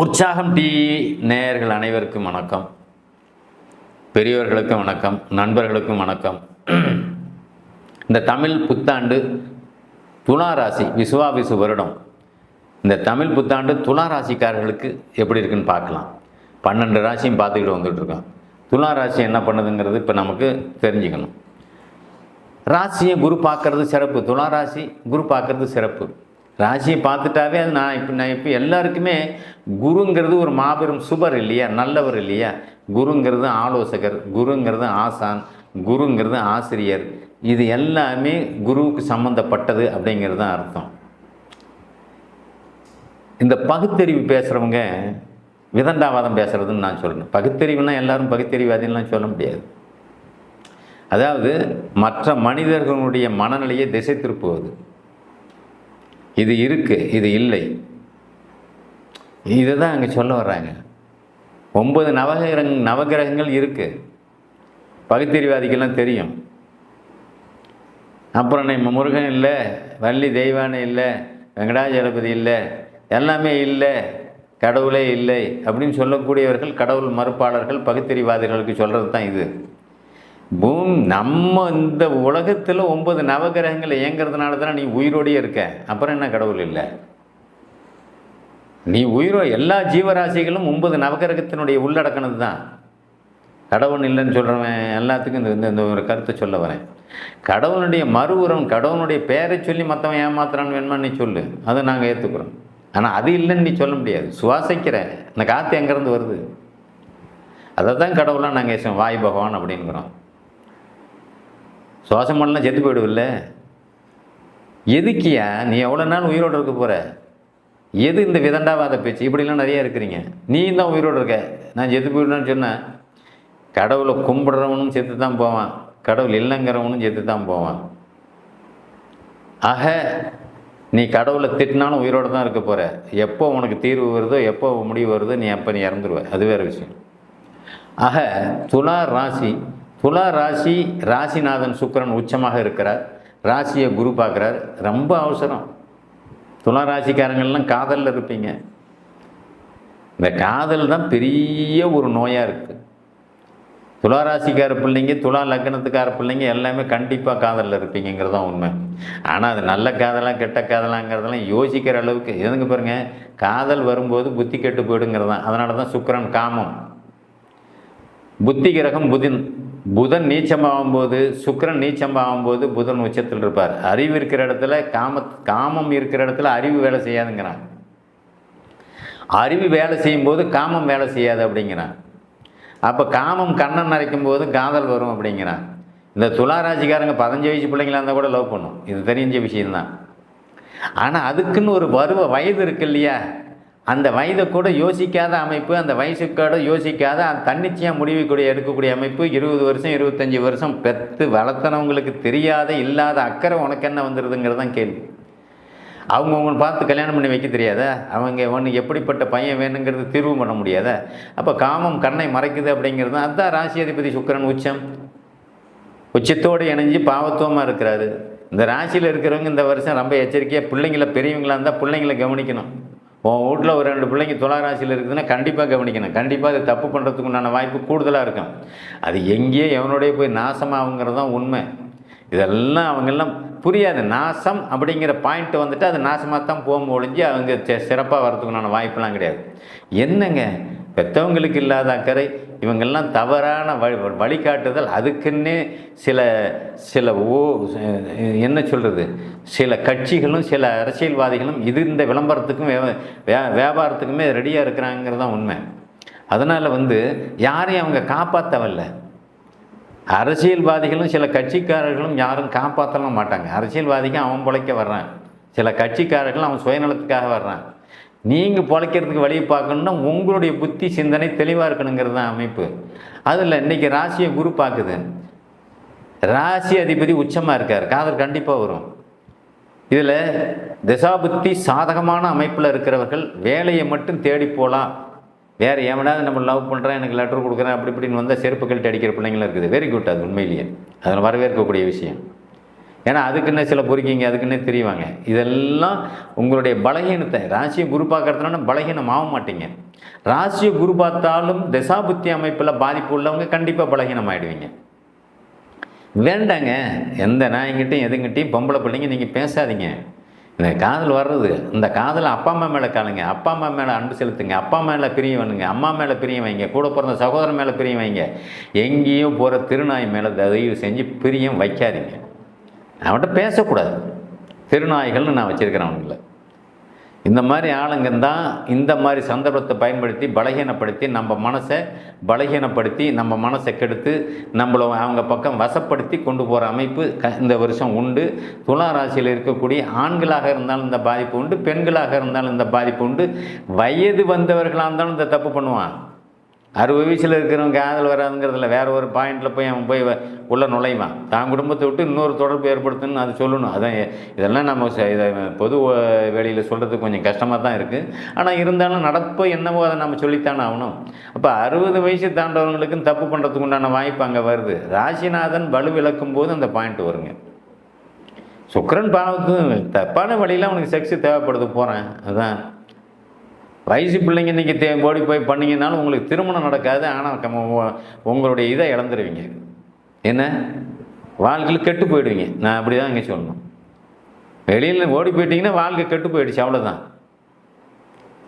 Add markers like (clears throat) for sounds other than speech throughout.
உற்சாகம் டி நேயர்கள் அனைவருக்கும் வணக்கம். பெரியவர்களுக்கும் வணக்கம் நண்பர்களுக்கும் வணக்கம். இந்த தமிழ் புத்தாண்டு துலா ராசி விசுவாவிசு வருடம். இந்த தமிழ் புத்தாண்டு துலா ராசிக்காரர்களுக்கு எப்படி இருக்குன்னு பார்க்கலாம். பன்னெண்டு ராசியும் பார்த்துக்கிட்டு வந்துட்டுருக்கோம் துலா ராசி என்ன பண்ணுதுங்கிறது இப்போ நமக்கு தெரிஞ்சுக்கணும். ராசியை குரு பார்க்கறது சிறப்பு. துலா ராசி குரு பார்க்கறது சிறப்பு. ராசியை பார்த்துட்டாவே அது நான் இப்போ நான் இப்போ எல்லாருக்குமே குருங்கிறது ஒரு மாபெரும் சுபர் இல்லையா? நல்லவர் இல்லையா? குருங்கிறது ஆலோசகர் குருங்கிறது ஆசான் குருங்கிறது ஆசிரியர். இது எல்லாமே குருவுக்கு சம்மந்தப்பட்டது அப்படிங்கிறது தான் அர்த்தம். இந்த பகுத்தறிவு பேசுகிறவங்க விதண்டாவாதம் பேசுகிறதுன்னு நான் சொல்லணும். பகுத்தறிவுனா எல்லாரும் பகுத்தறிவாதின்லாம் சொல்ல முடியாது. அதாவது மற்ற மனிதர்களுடைய மனநிலையை திசை திருப்புவது. இது இருக்கு இது இல்லை. இதை தான் அங்கே சொல்ல வர்றாங்க. ஒன்பது நவகிரக நவகிரகங்கள் இருக்கு. பகுத்தறிவாதிக்கெல்லாம் தெரியும். அப்புறம் நம்ம முருகன் இல்லை வள்ளி தெய்வானை இல்லை வெங்கடாஜலபதி இல்லை எல்லாமே இல்லை கடவுளே இல்லை அப்படின்னு சொல்லக்கூடியவர்கள் கடவுள் மறுப்பாளர்கள் பகுத்தறிவாதிகளுக்கு சொல்கிறது தான் இது. பூம் நம்ம இந்த உலகத்தில் ஒன்பது நவகிரகங்கள் இயங்கிறதுனால தானே நீ உயிரோடையே இருக்க? அப்புறம் என்ன கடவுள் இல்லை? நீ உயிரோ எல்லா ஜீவராசிகளும் ஒன்பது நவகிரகத்தினுடைய உள்ளடக்கினது தான். கடவுள் இல்லைன்னு சொல்கிறவன் எல்லாத்துக்கும் இந்த இந்த- இந்த ஒரு கருத்தை சொல்ல வரேன். கடவுளுடைய மறு உரம் கடவுளுடைய பேரை சொல்லி மற்றவன் ஏமாத்துறான்னு வேணுமா நீ சொல்லு. அதை நாங்கள் ஏற்றுக்குறோம் ஆனால் அது இல்லைன்னு நீ சொல்ல முடியாது. சுவாசிக்கிற. இந்த காற்று எங்கேருந்து வருது? அதை தான் கடவுளாக நாங்கள் வாய் பகவான் அப்படிங்கிறோம் சுவாசம் பண்ணலாம் செத்து போயிடுவில்ல? எதுக்கியா? நீ எவ்வளோ நாள் உயிரோடு இருக்க போகிற எது இந்த விதண்டாவாத பேச்சு? இப்படிலாம் நிறைய இருக்கிறீங்க. நீ தான் உயிரோடு இருக்க. நான் செத்து போயிடுவேன்னு சொன்னேன் கடவுளை கும்பிடுறவனும் செத்து தான் போவான். கடவுள் இல்லைங்கிறவனும் செத்து தான் போவான். ஆக நீ கடவுளை திட்டினாலும் உயிரோடு தான் இருக்க போகிற எப்போ உனக்கு தீர்வு வருதோ எப்போ முடிவு வருதோ நீ அப்போ நீ இறந்துருவ. அது வேறு விஷயம். ஆக துலா ராசி துலா ராசி ராசிநாதன் சுக்கரன் உச்சமாக இருக்கிறார். ராசியை குரு பார்க்குறார். ரொம்ப அவசரம். துலா ராசிக்காரங்கள்லாம் காதலில் இருப்பீங்க. இந்த காதல் தான் பெரிய ஒரு நோயாக இருக்குது துலா ராசிக்கார பிள்ளைங்க துலா லக்னத்துக்கார பிள்ளைங்க எல்லாமே கண்டிப்பாக காதலில் இருப்பீங்கிறது தான் உண்மை. ஆனால் அது நல்ல காதலாக கெட்ட காதலாங்கிறதெல்லாம் யோசிக்கிற அளவுக்கு எதுங்க பாருங்கள் காதல் வரும்போது புத்தி கெட்டு போயிடுங்கிறது தான் அதனால தான் சுக்கரன் காமம். புத்தி கிரகம் புதின். புதன் நீச்சமாகும்போது சுக்கிரன் நீச்சமாகும்போது புதன் உச்சத்தில் இருப்பார். அறிவு இருக்கிற இடத்துல காம காமம் இருக்கிற இடத்துல அறிவு வேலை செய்யாதுங்கிறான். அறிவு வேலை செய்யும்போது காமம் வேலை செய்யாது அப்படிங்கிறான். அப்போ காமம் கண்ணன் நரைக்கும் போது காதல் வரும் அப்படிங்கிறான். இந்த துளாராசிக்காரங்க பதினஞ்சு வயசு பிள்ளைங்களா இருந்தால் கூட லவ் பண்ணும். இது தெரிஞ்ச விஷயம்தான். ஆனால் அதுக்குன்னு ஒரு பருவ வயது இருக்கு இல்லையா? அந்த வயதை கூட யோசிக்காத அமைப்பு அந்த வயசுக்கூட யோசிக்காத அந்த தன்னிச்சையாக முடிவுக்கூடிய எடுக்கக்கூடிய அமைப்பு இருபது வருஷம் இருபத்தஞ்சி வருஷம் பெற்று வளர்த்தனவங்களுக்கு தெரியாத இல்லாத அக்கறை உனக்கு என்ன வந்துடுதுங்கிறது தான் கேள்வி. அவங்க உங்களை பார்த்து கல்யாணம் பண்ணி வைக்க தெரியாதா? அவங்க ஒன்று எப்படிப்பட்ட பையன் வேணுங்கிறது தீர்வு பண்ண முடியாதா? அப்போ காமம் கண்ணை மறைக்குது அப்படிங்கிறது தான். அதுதான் ராசி அதிபதி சுக்கிரன் உச்சம். உச்சத்தோடு இணைஞ்சு பாவத்துவமாக இருக்கிறாரு. இந்த ராசியில் இருக்கிறவங்க இந்த வருஷம் ரொம்ப எச்சரிக்கையாக பிள்ளைங்கள பெரியவங்களாக இருந்தால் பிள்ளைங்களை கவனிக்கணும். உன் வீட்டில் ஒரு ரெண்டு பிள்ளைங்க துளாராசியில் இருக்குதுன்னா கண்டிப்பாக கவனிக்கணும். கண்டிப்பாக அது தப்பு பண்ணுறதுக்கு உண்டான வாய்ப்பு கூடுதலாக இருக்கும். அது எங்கேயோ எவனுடைய போய் நாசமாகுங்கிறது தான் உண்மை. இதெல்லாம் அவங்கெல்லாம் புரியாது. நாசம் அப்படிங்கிற பாயிண்ட் வந்துட்டு அது நாசமாக தான் போகும் ஒழிஞ்சு அவங்க சிறப்பாக வரதுக்குண்டான வாய்ப்பெல்லாம் கிடையாது. என்னங்க? பெற்றவங்களுக்கு இல்லாத அக்கறை இவங்கெல்லாம் தவறான வழி வழிகாட்டுதல். அதுக்குன்னே சில சில ஓ என்ன சொல்கிறது சில கட்சிகளும் சில அரசியல்வாதிகளும் இது இந்த விளம்பரத்துக்கும் வியாபாரத்துக்குமே ரெடியாக இருக்கிறாங்கிறது தான் உண்மை. அதனால் வந்து யாரையும் அவங்க காப்பாற்றவல்ல அரசியல்வாதிகளும் சில கட்சிக்காரர்களும் யாரும் காப்பாற்றலாம் மாட்டாங்க. அரசியல்வாதிக்கும் அவன் பிழைக்க வர்றான். சில கட்சிக்காரர்களும் அவன் சுயநலத்துக்காக வர்றான். நீங்கள் பிழைக்கிறதுக்கு வழியை பார்க்கணுன்னா உங்களுடைய புத்தி சிந்தனை தெளிவாக இருக்கணுங்கிறது தான் அமைப்பு. அதில் இன்றைக்கி ராசியை குரு பார்க்குது. ராசி அதிபதி உச்சமாக இருக்கார். காதல் கண்டிப்பாக வரும். இதில் திசாபுத்தி சாதகமான அமைப்பில் இருக்கிறவர்கள் வேலையை மட்டும் தேடி போகலாம் வேறு எவனாவது நம்ம லவ் பண்ணுறேன் எனக்கு லெட்டர் கொடுக்குறேன் அப்படி இப்படின்னு வந்தால் செருப்பு கழட்டி அடிக்கிற பிள்ளைங்களும் இருக்குது. வெரி குட் அது உண்மையிலேயே. அதில் வரவேற்கக்கூடிய விஷயம். ஏன்னா அதுக்குன்னே சில பொறுக்கிங்க அதுக்குன்னே தெரியுவாங்க இதெல்லாம் உங்களுடைய பலகீனத்தை ராசியை குரு பார்க்கறதுனால பலகீனம் ஆக மாட்டீங்க. ராசியை குரு பார்த்தாலும் தசாபுத்தி அமைப்பில் பாதிப்பு உள்ளவங்க கண்டிப்பாக பலகீனம் ஆயிடுவீங்க வேண்டாங்க. எந்த நாய்கிட்டையும் எதுங்கிட்டையும் பொம்பளை பிள்ளைங்க நீங்கள் பேசாதீங்க. இந்த காதல் வர்றது இந்த காதலை அப்பா அம்மா மேலே காணுங்க. அப்பா அம்மா மேலே அன்பு செலுத்துங்க. அப்பா மேலே பிரிய வேணுங்க அம்மா மேலே பிரியம் வைங்க. கூட பிறந்த சகோதரன் மேலே பிரியம் வைங்க. எங்கேயும் போகிற திருநாய் மேலே தயவு செஞ்சு பிரியம் வைக்காதீங்க. அவன்கிட்ட பேசக்கூடாது. திருநாய்கள்னு நான் வச்சுருக்கிறேன் அவனுங்களை. இந்த மாதிரி ஆளுங்க தான் இந்த மாதிரி சந்தர்ப்பத்தை பயன்படுத்தி பலகீனப்படுத்தி நம்ம மனசை பலகீனப்படுத்தி நம்ம மனசை கெடுத்து நம்மளை அவங்க பக்கம் வசப்படுத்தி கொண்டு போகிற அமைப்பு க இந்த வருஷம் உண்டு. துலா ராசியில் இருக்கக்கூடிய ஆண்களாக இருந்தாலும் இந்த பாதிப்பு உண்டு பெண்களாக இருந்தாலும் இந்த பாதிப்பு உண்டு. வயது வந்தவர்களாக இருந்தாலும் இந்த தப்பு பண்ணுவான். அறுபது வயசில் இருக்கிறவங்க காதல் வராதுங்கிறதுல வேற ஒரு பாயிண்டில் போய் அவன் போய் உள்ளே நுழைவான். தான் குடும்பத்தை விட்டு இன்னொரு தொடர்பு ஏற்படுத்துன்னு அது சொல்லணும். அதான் இதெல்லாம் நம்ம இதை பொது வெளியில் சொல்கிறதுக்கு கொஞ்சம் கஷ்டமாக தான் இருக்குது ஆனால் இருந்தாலும் நடப்போ என்னவோ அதை நம்ம சொல்லித்தானே ஆகணும். அப்போ அறுபது வயசு தாண்டவங்களுக்கும் தப்பு பண்ணுறதுக்கு உண்டான வாய்ப்பு அங்கே வருது. ராசிநாதன் வலு விளக்கும் போது அந்த பாயிண்ட் வருங்க. சுக்கரன் பாவத்து தப்பான வழியில் அவனுக்கு செக்ஸு தேவைப்படுது போகிறேன் அதான். வயசு பிள்ளைங்க இன்றைக்கி தே ஓடி போய் பண்ணிங்கனாலும் உங்களுக்கு திருமணம் நடக்காது ஆனால் உ- உங்களுடைய இதை இழந்துருவீங்க. என்ன? வாழ்க்கையில் கெட்டு போயிடுவீங்க. நான் அப்படி தான் இங்கே சொல்லணும். வெளியில் ஓடி போயிட்டீங்கன்னா வாழ்க்கை கெட்டு போயிடுச்சு அவ்வளோதான்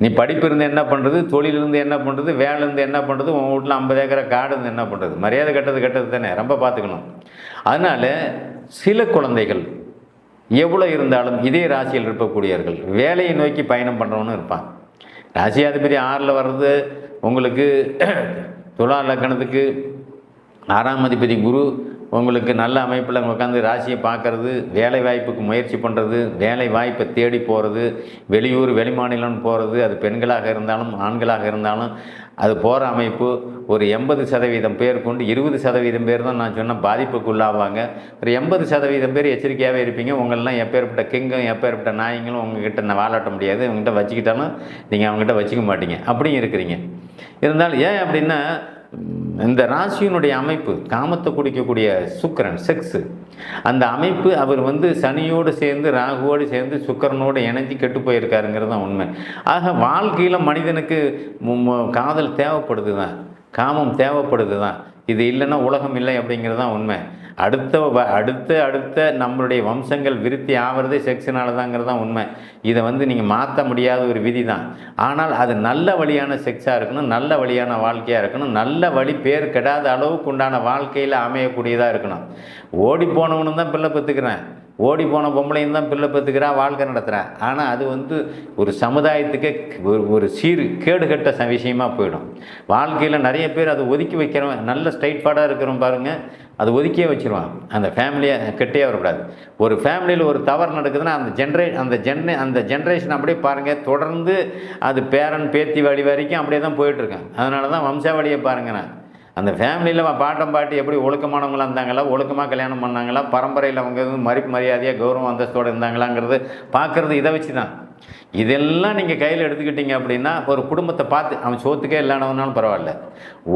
நீ படிப்பு இருந்து என்ன பண்ணுறது தொழிலிருந்து என்ன பண்ணுறது வேலை இருந்து என்ன பண்ணுறது உன் வீட்டில் ஐம்பது ஏக்கரை காடு இருந்து என்ன பண்ணுறது மரியாதை கெட்டது கெட்டது தானே ரொம்ப பார்த்துக்கணும் அதனால் சில குழந்தைகள் எவ்வளோ இருந்தாலும் இதே ராசியில் இருக்கக்கூடியவர்கள் வேலையை நோக்கி பயணம் பண்ணுறவனும் இருப்பான். ராசியாதிபதி ஆறில் வர்றது உங்களுக்கு (clears throat) துலா லக்கணத்துக்கு ஆறாம் அதிபதி குரு உங்களுக்கு நல்ல அமைப்பில் உட்காந்து ராசியை பார்க்குறது வேலை வாய்ப்புக்கு முயற்சி பண்ணுறது வேலை வாய்ப்பை தேடி போகிறது வெளியூர் வெளிமாநிலம் போகிறது அது பெண்களாக இருந்தாலும் ஆண்களாக இருந்தாலும் அது போகிற அமைப்பு ஒரு எண்பது சதவீதம் பேர் கொண்டு இருபது சதவீதம் பேர் தான் நான் சொன்ன பாதிப்புக்குள்ளாவாங்க. ஒரு எண்பது சதவீதம் பேர் எச்சரிக்கையாகவே இருப்பீங்க. உங்களெல்லாம் எப்பேற்பட்ட கிங்கும் எப்பேற்பட்ட நாய்ங்களும் உங்ககிட்ட நான் வாழாட்ட முடியாது. உங்ககிட்ட வச்சுக்கிட்டாலும் நீங்கள் அவங்ககிட்ட வச்சுக்க மாட்டீங்க. அப்படியும் இருக்கிறீங்க. இருந்தாலும் ஏன் அப்படின்னா இந்த ராசியினுடைய அமைப்பு காமத்தை குடிக்கக்கூடிய சுக்கரன் செக்ஸு அந்த அமைப்பு அவர் வந்து சனியோடு சேர்ந்து ராகுவோடு சேர்ந்து சுக்கரனோடு இணைஞ்சு கெட்டு போயிருக்காருங்கிறது தான் உண்மை. ஆக வாழ்க்கையில் மனிதனுக்கு காதல் தேவைப்படுது தான் காமம் தேவைப்படுது தான் இது இல்லைன்னா உலகம் இல்லை அப்படிங்கிறது தான் உண்மை. அடுத்த வ- அடுத்த அடுத்த நம்மளுடைய வம்சங்கள் விருத்தி ஆவறதே செக்ஸினால தாங்கிறது தான் உண்மை. இதை வந்து நீங்கள் மாற்ற முடியாத ஒரு விதி தான். ஆனால் அது நல்ல வழியான செக்ஸாக இருக்கணும் நல்ல வழியான வாழ்க்கையாக இருக்கணும் நல்ல வழி பேர் கெடாத அளவுக்கு உண்டான வாழ்க்கையில் அமையக்கூடியதாக இருக்கணும். ஓடி போனவனு தான் பிள்ளை பெற்றுக்கிறேன் ஓடி போன பொம்பளையும் தான் பிள்ளை பெற்றுக்கிறா வாழ்க்கை நடத்துகிறான் ஆனால் அது வந்து ஒரு சமுதாயத்துக்கே ஒரு ஒரு சீர் கேடுகட்ட ச விஷயமா போயிடும். வாழ்க்கையில் நிறைய பேர் அதை ஒதுக்கி வைக்கிறவன் நல்ல ஸ்ட்ரைட் ஃபார்டாக இருக்கிறவன் பாருங்கள் அது ஒதுக்கியே வச்சுருவான். அந்த ஃபேமிலியை கெட்டே வரக்கூடாது. ஒரு ஃபேமிலியில் ஒரு தவறு நடக்குதுன்னா அந்த ஜென்ரே அந்த ஜென்ரே அந்த ஜென்ரேஷன் அப்படியே பாருங்கள் தொடர்ந்து அது பேரன் பேத்தி வழி வரைக்கும் அப்படியே தான் போயிட்டுருக்கேன் அதனால தான் வம்சாவளியை பாருங்க நான். அந்த ஃபேமிலியில் பாட்டம் பாட்டி எப்படி ஒழுக்கமானவங்களாக இருந்தாங்களா ஒழுக்கமாக கல்யாணம் பண்ணாங்களா பரம்பரையில் அவங்க வந்து மதிப்பு மரியாதையாக கௌரவம் அந்தஸ்தோடு இருந்தாங்களாங்கிறது பார்க்குறது இதை வச்சு தான் இதெல்லாம் நீங்கள் கையில் எடுத்துக்கிட்டீங்க அப்படின்னா ஒரு குடும்பத்தை பார்த்து அவன் சோத்துக்கே இல்லாதவனாலும் பரவாயில்ல.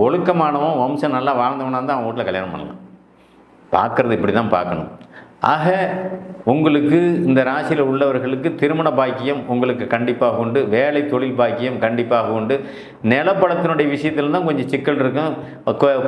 ஒழுக்கமானவன் வம்சம் நல்லா வாழ்ந்தவனாக தான் அவன் வீட்டில் கல்யாணம் பண்ணலாம். பார்க்குறது இப்படி தான் பார்க்கணும். ஆக உங்களுக்கு இந்த ராசியில் உள்ளவர்களுக்கு திருமண பாக்கியம் உங்களுக்கு கண்டிப்பாக உண்டு. வேலை தொழில் பாக்கியம் கண்டிப்பாக உண்டு. நிலப்படத்தினுடைய விஷயத்தில் தான் கொஞ்சம் சிக்கல் இருக்கும்.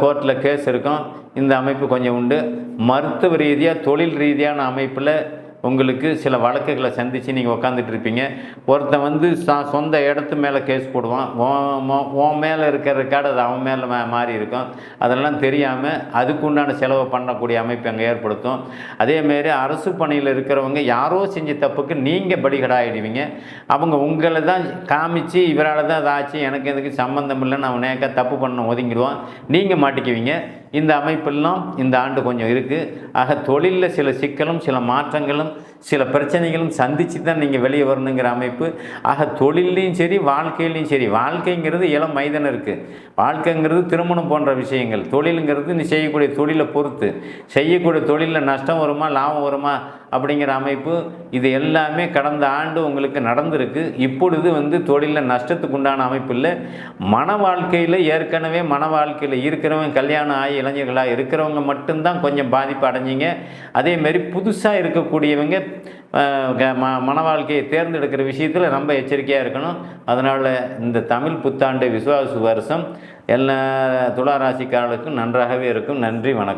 கோர்ட்டில் கேஸ் இருக்கும். இந்த அமைப்பு கொஞ்சம் உண்டு. மருத்துவ ரீதியாக தொழில் ரீதியான அமைப்பில் உங்களுக்கு சில வழக்குகளை சந்தித்து நீங்கள் உக்காந்துட்டு இருப்பீங்க. ஒருத்தன் வந்து சா- சொந்த இடத்து மேலே கேஸ் போடுவான். உன் உன் மேலே இருக்கிற ரெக்கார்டு அது அவன் மேலே மாறி இருக்கும். அதெல்லாம் தெரியாமல் அதுக்குண்டான செலவை பண்ணக்கூடிய அமைப்பு அங்கே ஏற்படுத்தும். அதேமாரி அரசு பணியில் இருக்கிறவங்க யாரோ செஞ்ச தப்புக்கு நீங்கள் படிகடாயிடுவீங்க அவங்க உங்களை தான் காமிச்சு இவரால் தான் அதாச்சு எனக்கு எதுக்கு சம்மந்தம் இல்லைன்னு அவன் நேக்க தப்பு பண்ண ஒதுங்கிடுவான். நீங்கள் மாட்டிக்குவீங்க. இந்த அமைப்பெல்லாம் இந்த ஆண்டு கொஞ்சம் இருக்குது ஆக தொழிலில் சில சிக்கலும் சில மாற்றங்களும் சில பிரச்சனைகளும் சந்தித்து தான் நீங்கள் வெளியே வரணுங்கிற அமைப்பு. ஆக தொழிலையும் சரி வாழ்க்கையிலையும் சரி வாழ்க்கைங்கிறது இளம் மைதனருக்கு வாழ்க்கைங்கிறது திருமணம் போன்ற விஷயங்கள். தொழிலுங்கிறது நீ செய்யக்கூடிய தொழிலை பொறுத்து. செய்யக்கூடிய தொழிலில் நஷ்டம் வருமா லாபம் வருமா அப்படிங்கிற அமைப்பு இது எல்லாமே கடந்த ஆண்டு உங்களுக்கு நடந்திருக்கு. இப்பொழுது வந்து தொழிலில் நஷ்டத்துக்கு உண்டான அமைப்பு இல்லை. மன வாழ்க்கையில் ஏற்கனவே மன வாழ்க்கையில் இருக்கிறவங்க கல்யாணம் ஆகி இளைஞர்களாக இருக்கிறவங்க மட்டும்தான் கொஞ்சம் பாதிப்பு அடைஞ்சிங்க. அதேமாரி புதுசாக இருக்கக்கூடியவங்க ம மன வாழ்க்கையை தேர்ந்தெடுக்கிற விஷயத்தில் ரொம்ப எச்சரிக்கையாக இருக்கணும். அதனால் இந்த தமிழ் புத்தாண்டு விசுவாச வருஷம் எல்லா துளாராசிக்காரர்களுக்கும் நன்றாகவே இருக்கும். நன்றி வணக்கம்.